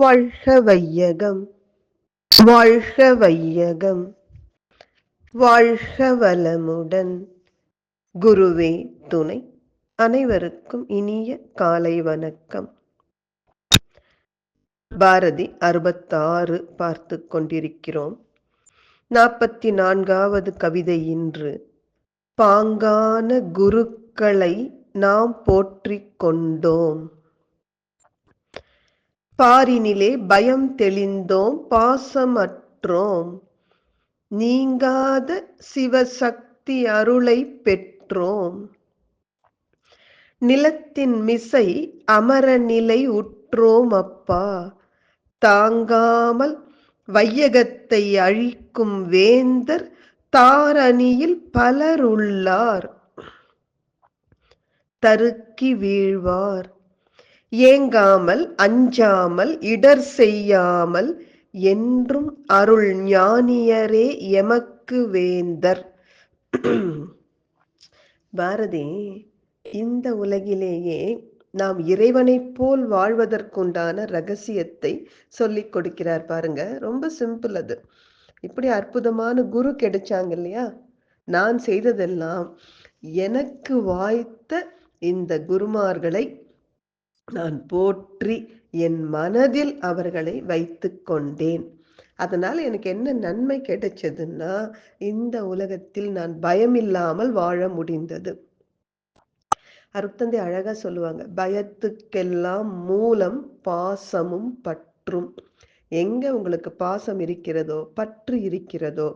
வாழ்க வையகம். வாழ்க வையகம். வாழ்க வளமுடன். குருவே துணை. அனைவருக்கும் இனிய காலை வணக்கம். பாரதி அறுபத்தாறு பார்த்து கொண்டிருக்கிறோம். நாற்பத்தி நான்காவது கவிதை இன்று. பாங்கான குருக்களை நாம் போற்றிக் கொண்டோம். பாரினிலே பயம் தெளிந்தோம் பாசமற்றோம். நீங்காத சிவசக்தி அருளை பெற்றோம். நிலத்தின் மிசை அமரநிலை உற்றோம் அப்பா. தாங்காமல் வையகத்தை அழிக்கும் வேந்தர் தாரணியில் பலர் உள்ளார் தருக்கி வீழ்வார். ஏங்காமல் அஞ்சாமல் இடர் செய்யாமல் என்றும் அருள் ஞானியரே எமக்கு வேந்தர். பாரதி இந்த உலகிலேயே நாம் இறைவனைப் போல் வாழ்வதற்குண்டான ரகசியத்தை சொல்லிக் கொடுக்கிறார் பாருங்க. ரொம்ப சிம்பிள் அது. இப்படி அற்புதமான குரு கிடைச்சாங்க இல்லையா? நான் செய்ததெல்லாம் எனக்கு வாய்த்த இந்த குருமார்களை நான் போற்றி என் மனதில் அவர்களை வைத்து கொண்டேன். அதனால எனக்கு என்ன நன்மை கிடைச்சதுன்னா இந்த உலகத்தில் நான் பயம் இல்லாமல் வாழ முடிந்தது. அருத்தந்தை அழகா சொல்லுவாங்க பயத்துக்கெல்லாம் மூலம் பாசமும் பற்றும். எங்க உங்களுக்கு பாசம் இருக்கிறதோ பற்று இருக்கிறதோ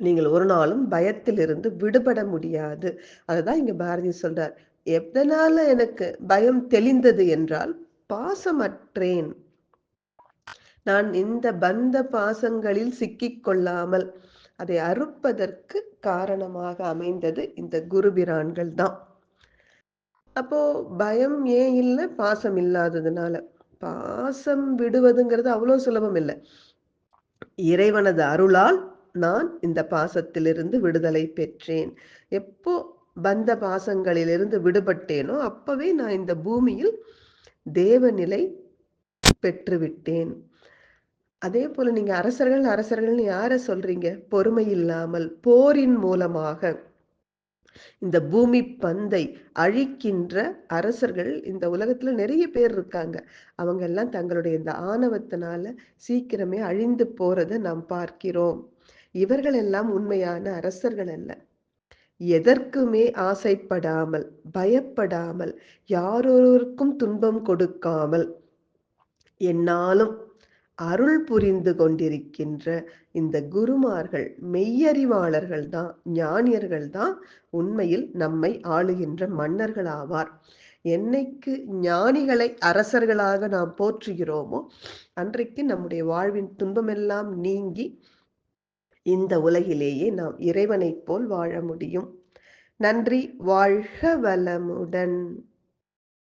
நீங்கள் ஒரு நாளும் பயத்திலிருந்து விடுபட முடியாது. அதுதான் இங்க பாரதி சொல்றார். எதனால எனக்கு பயம் தெளிந்தது என்றால் பாசமற்றேன். நான் இந்த பந்த பாசங்களில் சிக்கிக் கொள்ளாமல் அதை அறுப்பதற்கு காரணமாக அமைந்தது இந்த குருபிரான்கள் தான். அப்போ பயம் ஏன் இல்லை? பாசம் இல்லாததுனால. பாசம் விடுவதுங்கிறது அவ்வளோ சுலபம் இல்லை. இறைவனது அருளால் நான் இந்த பாசத்திலிருந்து விடுதலை பெற்றேன். எப்போ பந்த பாசங்களிலிருந்து விடுபட்டேனோ அப்பவே நான் இந்த பூமியில் தேவநிலை பெற்றுவிட்டேன். அதே போல நீங்க அரசர்கள் அரசர்கள்னு யார சொல்றீங்க? பொறுமை இல்லாமல் போரின் மூலமாக. இந்த பூமி பந்தை அழிக்கின்ற அரசர்கள் இந்த உலகத்துல நிறைய பேர் இருக்காங்க. அவங்க எல்லாம் தங்களுடைய இந்த ஆணவத்தினால சீக்கிரமே அழிந்து போறதை நாம் பார்க்கிறோம். இவர்கள் எல்லாம் உண்மையான அரசர்கள் அல்ல. எதற்குமே ஆசைப்படாமல் பயப்படாமல் யாரொருவருக்கும் துன்பம் கொடுக்காமல் என்னாலும் அருள் புரிந்து கொண்டிருக்கின்ற இந்த குருமார்கள் மெய்யறிவாளர்கள் தான் ஞானியர்கள் தான் உண்மையில் நம்மை ஆளுகின்ற மன்னர்கள் ஆவார் என்னைக்கு ஞானிகளை அரசர்களாக நாம் போற்றுகிறோமோ அன்றைக்கு நம்முடைய வாழ்வின் துன்பமெல்லாம் நீங்கி இந்த உலகிலேயே நாம் இறைவனைப் போல் வாழ முடியும். நன்றி வாழ்க வளமுடன்.